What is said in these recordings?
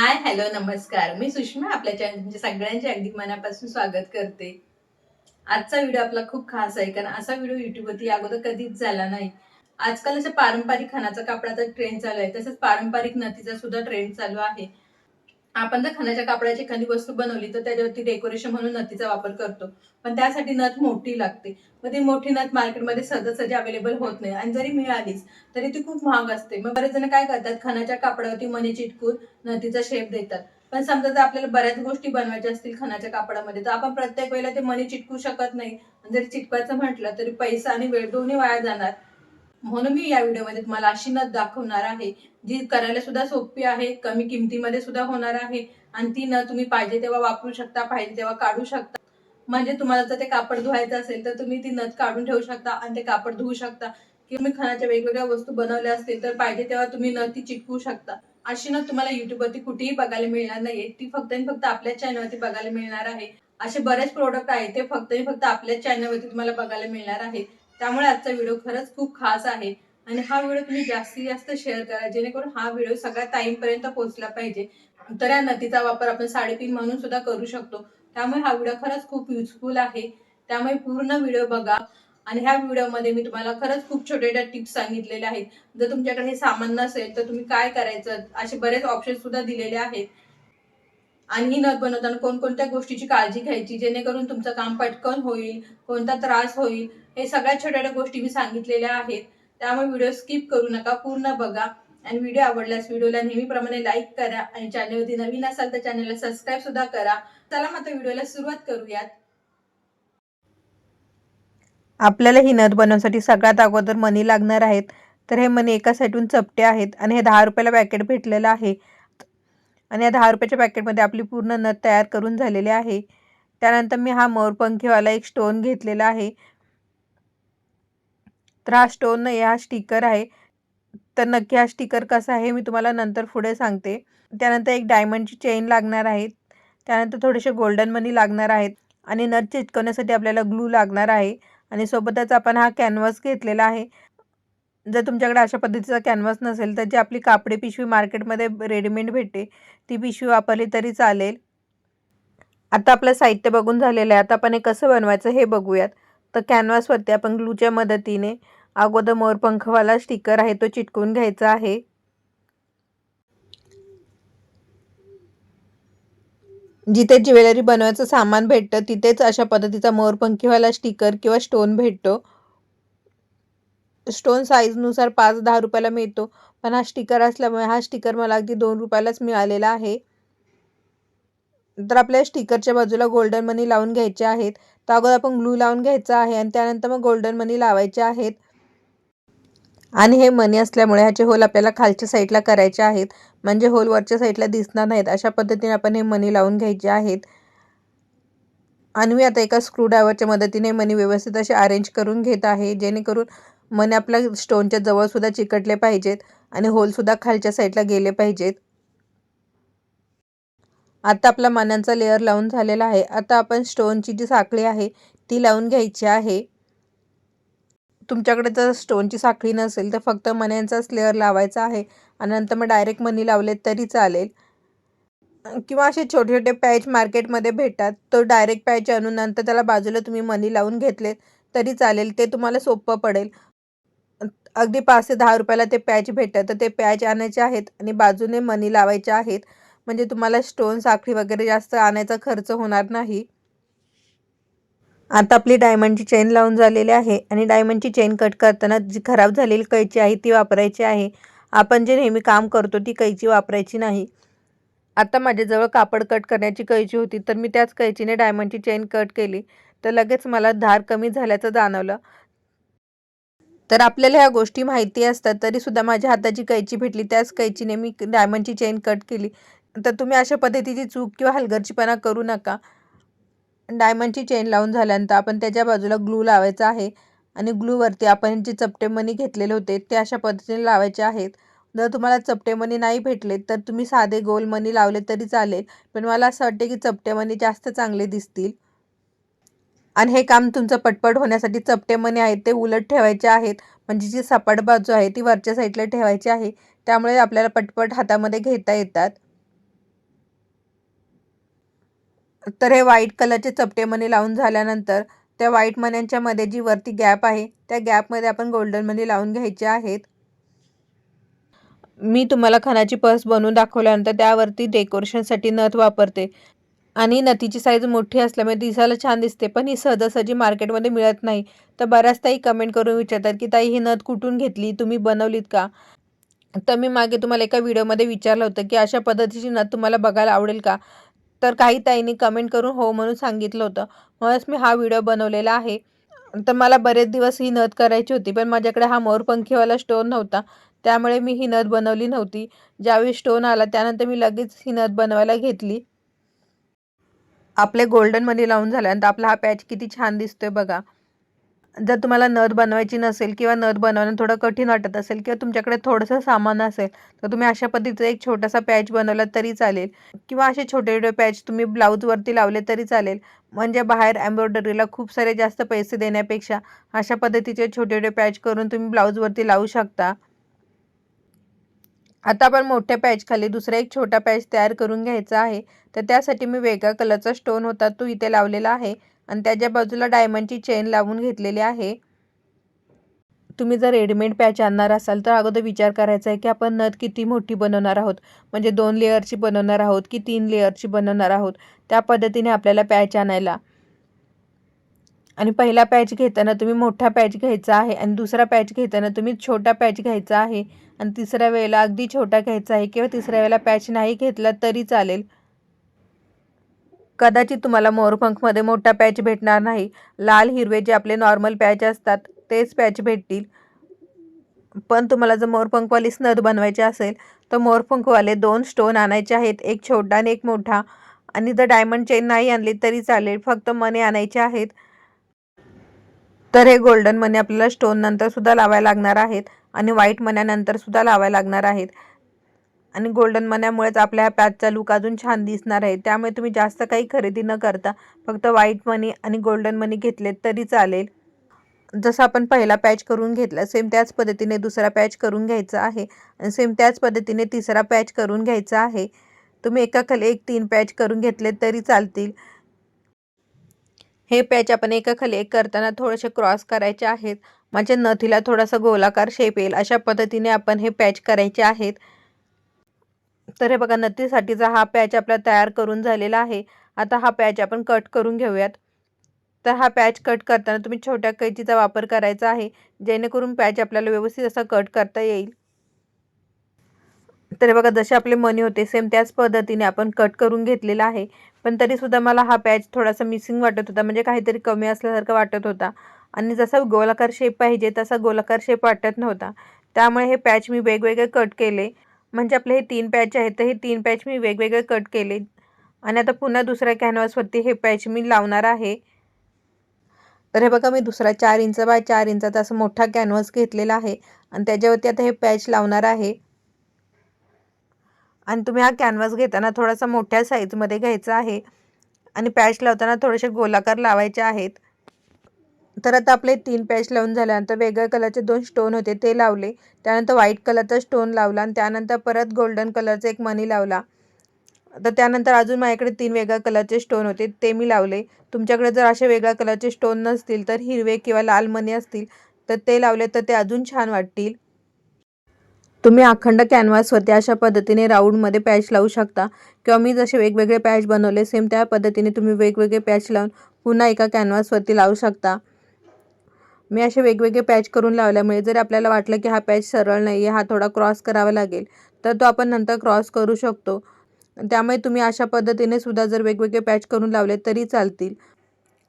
Hi hello नमस्कार. मी सुषमा आपल्या चॅनलचे सगळ्यांचे अगदी मनापासून स्वागत करते. आजचा व्हिडिओ आपला खूप खास आहे कारण असा व्हिडिओ युट्यूबवरती अगोदर कधीच झाला नाही. आजकाल असं पारंपरिक खानाचा कापडाचा ट्रेंड चालू आहे तसंच पारंपरिक नथीचा सुद्धा ट्रेंड चालू आहे. आपण जर खणाच्या कापडाची एखादी वस्तू बनवली तर त्याच्यावरती डेकोरेशन म्हणून नथीचा वापर करतो. पण त्यासाठी नथ मोठी लागते. मग ती मोठी नथ मार्केटमध्ये सहजासहजी अवेलेबल होत नाही. आणि जरी मिळालीच तरी ती खूप महाग असते. मग बरेच जण काय करतात खणाच्या कापडावरती मणी चिटकून नथीचा शेप देतात. पण समजा जर आपल्याला बऱ्याच गोष्टी बनवायच्या असतील खणाच्या कापडामध्ये तर आपण प्रत्येक वेळेला ते मणी चिटकू शकत नाही. जरी चिटकायचं म्हटलं तरी पैसा आणि वेळ दोन्ही वाया जाणार. म्हणून मी या व्हिडिओमध्ये तुम्हाला अशी नथ दाखवणार आहे. जी करायला सुद्धा सोपी आहे कमी किमतीमध्ये सुद्धा होणार आहे. आणि ती नथ तुम्ही पाहिजे तेव्हा वापरू शकता पाहिजे तेव्हा काढू शकता. म्हणजे तुम्हाला जर ते कापड धुवायचं असेल तर तुम्ही ती नथ काढून ठेवू शकता आणि ते कापड धुवू शकता. किंवा तुम्ही खणाच्या वेगवेगळ्या वस्तू बनवल्या असतील तर पाहिजे तेव्हा तुम्ही नथ ती चिटकवू शकता. अशी नथ तुम्हाला युट्यूबवरती कुठेही बघायला मिळणार नाहीये. ती फक्त आणि फक्त आपल्या चॅनलवरती बघायला मिळणार आहे. असे बरेच प्रोडक्ट आहेत ते फक्त आणि फक्त आपल्या चॅनलवरती तुम्हाला बघायला मिळणार आहे. त्यामुळे आजचा व्हिडिओ खरंच खूप खास आहे. आणि हा व्हिडिओ तुम्ही जास्तीत जास्त शेअर करा जेणेकरून हा व्हिडिओ सगळ्या टाईमपर्यंत पोहोचला पाहिजे. तर या नदीचा वापर आपण साडेतीन म्हणून सुद्धा करू शकतो. त्यामुळे हा व्हिडिओ खरंच खूप युजफुल आहे. त्यामुळे पूर्ण व्हिडिओ बघा. आणि ह्या व्हिडिओमध्ये मी तुम्हाला खरंच खूप छोट्या छोट्या टिप्स सांगितलेल्या आहेत. जर तुमच्याकडे हे सामान नसेल तर तुम्ही काय करायचं? असे बरेच ऑप्शन सुद्धा दिलेले आहेत. आणि ही नथ बनवताना कोणकोणत्या गोष्टीची काळजी घ्यायची जेणेकरून तुमचं काम पटकन होईल कोणता त्रास होईल हे सगळ्या छोट्या छोट्या गोष्टी मी सांगितलेल्या आहेत. त्यामुळे व्हिडिओ स्किप करू नका पूर्ण बघा. आणि व्हिडिओ आवडल्यास व्हिडिओला नेहमीप्रमाणे लाईक करा आणि चॅनलवरती नवीन असाल तर चॅनलला सबस्क्राईब सुद्धा करा. चला मात्र व्हिडिओला सुरुवात करूयात. आपल्याला ही नथ बनवण्यासाठी सगळ्यात अगोदर मनी लागणार आहेत. तर हे मनी एका साईडून चपटे आहेत आणि हे दहा रुपयाला पॅकेट भेटलेलं आहे. आणि या दहा रुपयाच्या पॅकेटमध्ये आपली पूर्ण नथ तयार करून झालेली आहे. त्यानंतर मी हा मोरपंखीवाला एक स्टोन घेतलेला आहे. तर हा स्टोन नाही हा स्टिकर आहे. तर नक्की हा स्टिकर कसा आहे मी तुम्हाला नंतर पुढे सांगते. त्यानंतर एक डायमंडची चेन लागणार आहे. त्यानंतर थोडेसे गोल्डन मनी लागणार आहेत. आणि नथ चिटकवण्यासाठी आपल्याला ग्लू लागणार आहे. आणि सोबतच आपण हा कॅनव्हास घेतलेला आहे. जर तुमच्याकडे अशा पद्धतीचा कॅनव्हास नसेल तर जी आपली कापडी पिशवी मार्केटमध्ये रेडीमेड भेटते. ती पिशवी वापरली तरी चालेल. आता आपलं साहित्य बघून झालेलं आहे. आता आपण हे कसं बनवायचं हे बघूयात. तर कॅनव्हासवरती आपण ग्लूच्या मदतीने अगोदर मोरपंखवाला स्टिकर आहे तो चिटकून घ्यायचा आहे. जिथे ज्वेलरी बनवायचं सामान भेटतं तिथेच अशा पद्धतीचा मोरपंखीवाला स्टिकर किंवा स्टोन भेटतो. स्टोन साईजनुसार पाच दहा रुपयाला मिळतो. पण हा स्टिकर असल्यामुळे हा स्टिकर मला अगदी दोन रुपयालाच मिळालेला आहे. तर आपल्या स्टिकरच्या बाजूला गोल्डन मनी लावून घ्यायचे आहेत. तर अगोदर आपण ग्लू लावून घ्यायचा आहे आणि त्यानंतर मग गोल्डन मनी लावायचे आहेत. आणि हे मनी असल्यामुळे ह्याचे होल आपल्याला खालच्या साईडला करायचे आहेत. म्हणजे होल वरच्या साईडला दिसणार नाहीत. अशा पद्धतीने आपण हे मनी लावून घ्यायचे आहेत. आणि मी आता एका स्क्रूड्रायव्हरच्या मदतीने मनी व्यवस्थित असे अरेंज करून घेत आहे. जेणेकरून मन आपल्या स्टोनच्या जवळसुद्धा चिकटले पाहिजेत आणि होलसुद्धा खालच्या साईडला गेले पाहिजेत. आता आपला मनांचा लेअर लावून झालेला आहे. आता आपण स्टोनची जी साखळी आहे ती लावून घ्यायची आहे. तुमच्याकडे जर स्टोनची साखळी नसेल तर फक्त मण्यांचाच लेअर लावायचा आहे आणि नंतर मग डायरेक्ट मनी लावले तरी चालेल. किंवा असे छोटे छोटे पॅच मार्केटमध्ये भेटतात तो डायरेक्ट पॅच आणून नंतर त्याला बाजूला तुम्ही मनी लावून घेतलेत तरी चालेल. ते तुम्हाला सोपं पडेल. अगदी पाच ते दहा रुपयाला ते पॅच भेटतात. तर ते पॅच आणायचे आहेत आणि बाजूने मनी लावायचे आहेत. म्हणजे तुम्हाला स्टोन साखळी वगैरे जास्त आणायचा खर्च होणार नाही. आता आपली डायमंडची चेन लावून झालेली आहे आणि डायमंडची चेन कट करताना जी खराब झालेली कैची आहे ती वापरायची आहे. आपण जे नेहमी काम करतो ती कैची वापरायची नाही. आता माझ्याजवळ कापड कट करण्याची कैची होती तर मी त्याच कैचीने डायमंडची चेन कट केली. तर लगेच मला धार कमी झाल्याचं जाणवलं. तर आपल्याला ह्या गोष्टी माहिती असतात. तरीसुद्धा माझ्या हाताची कैची भेटली. त्याच कैचीने मी डायमंडची चेन कट केली. तर तुम्ही अशा पद्धतीची चूक किंवा हलगर्जीपणा करू नका. डायमंडची चेन लावून झाल्यानंतर आपण त्याच्या बाजूला ग्लू लावायचा आहे. आणि ग्लूवरती आपण जे चपटे मणी घेतलेले होते ते अशा पद्धतीने लावायचे आहेत. जर तुम्हाला चपटे मणी नाही भेटले तर तुम्ही साधे गोल मणी लावले तरी चालेल. पण मला असं वाटते की चपटे मणी जास्त चांगले दिसतील. आणि हे काम तुमचं पटपट होण्यासाठी चपटे मने आहेत ते उलट ठेवायचे आहेत. म्हणजे जी सपाट बाजू आहे ती वरच्या साईडला ठेवायची आहे. त्यामुळे आपल्याला पटपट हातामध्ये घेता येतात. तर हे व्हाईट कलरचे चपटे मने लावून झाल्यानंतर त्या व्हाईट मण्यांच्या मध्ये जी वरती गॅप आहे त्या गॅपमध्ये आपण गोल्डन मनी लावून घ्यायचे आहेत. मी तुम्हाला खणाची पर्स बनवून दाखवल्यानंतर त्यावरती डेकोरेशनसाठी नथ वापरते. आणि नथीची साईज मोठी असल्यामुळे दिसायला छान दिसते पण ही सहजासहजी मार्केटमध्ये मिळत नाही. तर बऱ्याच ताई कमेंट करून विचारतात की ताई ही नथ कुठून घेतली? तुम्ही बनवलीत का? तर मी मागे तुम्हाला एका व्हिडिओमध्ये विचारलं होतं की अशा पद्धतीची नथ तुम्हाला बघायला आवडेल का? तर काही ताईंनी कमेंट करून हो म्हणून सांगितलं होतं. म्हणूनच मी हा व्हिडिओ बनवलेला आहे. तर मला बरेच दिवस ही नथ करायची होती पण माझ्याकडे हा मोरपंखीवाला स्टोन नव्हता. त्यामुळे मी ही नथ बनवली नव्हती. ज्यावेळी स्टोन आला त्यानंतर मी लगेच ही नथ बनवायला घेतली. आपले गोल्डन मनी लावून झाल्यानंतर आपला हा पॅच किती छान दिसतोय बघा. जर तुम्हाला नथ बनवायची नसेल किंवा नथ बनवणं थोडं कठीण वाटत असेल किंवा तुमच्याकडे थोडंसं सामान असेल तर तुम्ही अशा पद्धतीचा एक छोटासा पॅच बनवला तरी चालेल. किंवा असे छोटे छोटे पॅच तुम्ही ब्लाऊजवरती लावले तरी चालेल. म्हणजे बाहेर एम्ब्रॉयडरीला खूप सारे जास्त पैसे देण्यापेक्षा अशा पद्धतीचे छोटे छोटे पॅच करून तुम्ही ब्लाऊजवरती लावू शकता. आता आपण मोठ्या पॅचखाली दुसरा एक छोटा पॅच तयार करून घ्यायचा आहे. तर त्यासाठी मी वेगळ्या कलरचा स्टोन होता तो इथे लावलेला आहे. आणि त्याच्या बाजूला डायमंडची चेन लावून घेतलेली आहे. तुम्ही जर रेडीमेड पॅच आणणार असाल तर अगोदर विचार करायचा आहे की आपण नथ किती मोठी बनवणार आहोत. म्हणजे दोन लेअरची बनवणार आहोत की तीन लेअरची बनवणार आहोत. त्या पद्धतीने आपल्याला पॅच आणायला. आणि पहिला पॅच घेताना तुम्ही मोठा पॅच घ्यायचा आहे आणि दुसरा पॅच घेताना तुम्ही छोटा पॅच घ्यायचा आहे आणि तिसऱ्या वेळेला अगदी छोटा घ्यायचा आहे किंवा तिसऱ्या वेळेला पॅच नाही घेतला तरी चालेल. कदाचित तुम्हाला मोरपंखमध्ये मोठा पॅच भेटणार नाही. लाल हिरवे जे आपले नॉर्मल पॅच असतात तेच पॅच भेटतील. पण तुम्हाला जर मोरपंखवाली स्नद बनवायची असेल तर मोरपंखवाले दोन स्टोन आणायचे आहेत एक छोटा आणि एक मोठा. आणि जर डायमंड चेन नाही आणली तरी चालेल फक्त मने आणायचे आहेत. तर हे गोल्डन मनी आपल्याला स्टोन नंतर सुद्धा लावायला लागणार आहेत आणि व्हाईट मन्यानंतर सुद्धा लावायला लागणार आहेत. आणि गोल्डन मन्यामुळेच आपल्या ह्या पॅचचा लुक अजून छान दिसणार आहे. त्यामुळे तुम्ही जास्त काही खरेदी न करता फक्त व्हाईट मनी आणि गोल्डन मनी घेतलेत तरी चालेल. जसं आपण पहिला पॅच करून घेतला सेम त्याच पद्धतीने दुसरा पॅच करून घ्यायचा आहे आणि सेम त्याच पद्धतीने तिसरा पॅच करून घ्यायचा आहे. तुम्ही एका खाली एक तीन पॅच करून घेतले तरी चालतील. हे पॅच आपण एकाखाली एक करताना थोडेसे क्रॉस करायचे आहेत. म्हणजे नथीला थोडासा गोलाकार शेप येईल. अशा पद्धतीने आपण हे पॅच करायचे आहेत. तर हे बघा नथीसाठीचा हा पॅच आपला तयार करून झालेला आहे. आता हा पॅच आपण कट करून घेऊयात. तर हा पॅच कट करताना तुम्ही छोट्या कैचीचा वापर करायचा आहे. जेणेकरून पॅच आपल्याला व्यवस्थित असा कट करता येईल. तर हे बघा जसे आपले मनी होते सेम त्याच पद्धतीने आपण कट करून घेतलेला आहे. पण तरीसुद्धा मला हा पॅच थोडासा मिसिंग वाटत होता. म्हणजे काहीतरी कमी असल्यासारखं वाटत होता. आणि जसा गोलाकार शेप पाहिजे तसा गोलाकार शेप वाटत नव्हता. त्यामुळे हे पॅच मी वेगवेगळे कट केले. म्हणजे आपले हे तीन पॅच आहेत तर हे तीन पॅच मी वेगवेगळे कट केले. आणि आता पुन्हा दुसऱ्या कॅनव्हासवरती हे पॅच मी लावणार आहे. तर हे बघा मी दुसरा चार इंच बाय चार इंचाचा असं मोठा कॅनव्हास घेतलेला आहे. आणि त्याच्यावरती आता हे पॅच लावणार आहे. आणि तुम्ही हा कॅनव्हास घेताना थोडासा मोठ्या साईजमध्ये घ्यायचा आहे. आणि पॅच लावताना थोडेसे गोलाकार लावायचे आहेत. तर आता आपले तीन पॅच लावून झाल्यानंतर वेगळ्या कलरचे दोन स्टोन होते ते लावले. त्यानंतर व्हाईट कलरचा स्टोन लावला आणि त्यानंतर परत गोल्डन कलरचा एक मनी लावला. तर त्यानंतर अजून माझ्याकडे तीन वेगळ्या कलरचे स्टोन होते ते मी लावले. तुमच्याकडे जर असे वेगळ्या कलरचे स्टोन नसतील तर हिरवे किंवा लाल मणी असतील तर ते लावले तर ते अजून छान वाटतील. तुम्ही अखंड कॅनव्हासवरती अशा पद्धतीने राऊंडमध्ये पॅच लावू शकता. किंवा मी जसे वेगवेगळे पॅच बनवले सेम त्या पद्धतीने तुम्ही वेगवेगळे पॅच लावून पुन्हा एका कॅनव्हासवरती लावू शकता. मी असे वेगवेगळे पॅच करून लावल्यामुळे जर आपल्याला वाटलं की हा पॅच सरळ नाही आहे हा थोडा क्रॉस करावा लागेल तर तो आपण नंतर क्रॉस करू शकतो. त्यामुळे तुम्ही अशा पद्धतीने सुद्धा जर वेगवेगळे पॅच करून लावले तरी चालतील.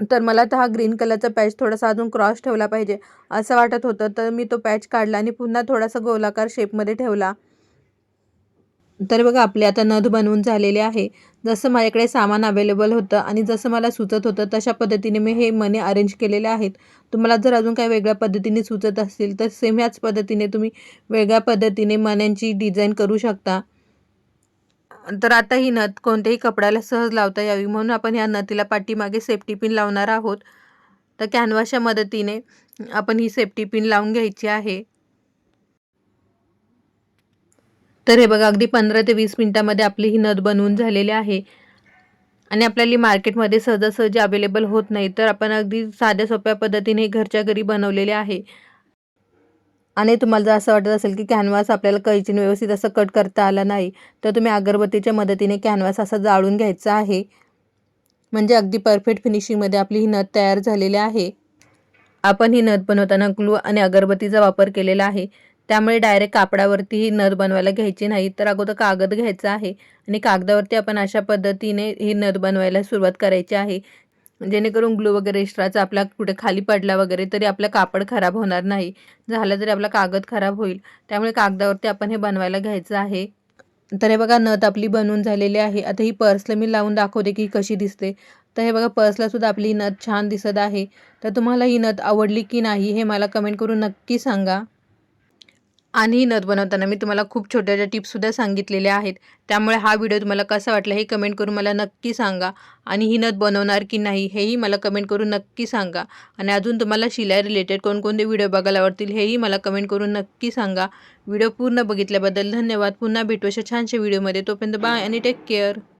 तर मला तर हा ग्रीन कलरचा पॅच थोडासा अजून क्रॉस ठेवला पाहिजे असं वाटत होतं. तर मी तो पॅच काढला आणि पुन्हा थोडासा गोलाकार शेपमध्ये ठेवला. तर बघा आपले आता नथ बनवून झालेले आहे. जसं माझ्याकडे सामान अवेलेबल होतं आणि जसं मला सुचत होतं तशा पद्धतीने मी हे मनी अरेंज केलेले आहेत. तुम्हाला जर अजून काही वेगळ्या पद्धतीने सुचत असतील तर सेम ह्याच पद्धतीने तुम्ही वेगळ्या पद्धतीने मण्यांची डिझाईन करू शकता. तर आता ही नथ कोणत्याही कपड्याला सहज लावता यावी म्हणून आपण ह्या नथीला पाठीमागे सेफ्टी पिन लावणार आहोत. तर कॅनव्हासच्या मदतीने आपण ही सेफ्टी पिन लावून घ्यायची आहे. तर हे बघा अगदी पंधरा ते वीस मिनटामध्ये आपली ही नथ बनवून झालेली आहे. आणि आपल्याला मार्केटमध्ये सहजासहजी अवेलेबल होत नाही. तर आपण अगदी साध्या सोप्या पद्धतीने घरच्या घरी बनवलेले आहे. आणि तुम्हाला जर असं वाटत असेल की कॅनव्हास आपल्याला कैचीने व्यवस्थित असं कट करता आला नाही तर तुम्ही अगरबत्तीच्या मदतीने कॅनव्हास असा जाळून घ्यायचा आहे. म्हणजे अगदी परफेक्ट फिनिशिंगमध्ये आपली ही नथ तयार झालेली आहे. आपण ही नथ बनवताना ग्लू आणि अगरबत्तीचा वापर केलेला आहे. त्यामुळे डायरेक्ट कापडावरती ही नथ बनवायला घ्यायची नाही तर अगोदर कागद घ्यायचा आहे. आणि कागदावरती आपण अशा पद्धतीने ही नथ बनवायला सुरुवात करायची आहे. जेणेकरून ग्लू वगैरे एक्स्ट्राचा आपला कुठे खाली पडला वगैरे तरी आपलं कापड खराब होणार नाही. झालं तरी आपला कागद खराब होईल. त्यामुळे कागदावरती आपण हे बनवायला घ्यायचं आहे. तर हे बघा नथ आपली बनवून झालेली आहे. आता ही पर्सला मी लावून दाखवते की कशी दिसते. तर हे बघा पर्सला सुद्धा आपली ही नथ छान दिसत आहे. तर तुम्हाला ही नथ आवडली की नाही हे मला कमेंट करून नक्की सांगा. आणि ही नथ बनवताना मी तुम्हाला खूप छोट्या छोट्या टिप्ससुद्धा सांगितलेल्या आहेत. त्यामुळे हा व्हिडिओ तुम्हाला कसा वाटला हे कमेंट करून मला नक्की सांगा. आणि ही नथ बनवणार की नाही हेही मला कमेंट करून नक्की सांगा. आणि अजून तुम्हाला शिलाई रिलेटेड कोणकोणते व्हिडिओ बघायला आवडतील हेही मला कमेंट करून नक्की सांगा. व्हिडिओ पूर्ण बघितल्याबद्दल धन्यवाद. पुन्हा भेटू अशा छानशा व्हिडिओमध्ये. तोपर्यंत बाय आणि टेक केअर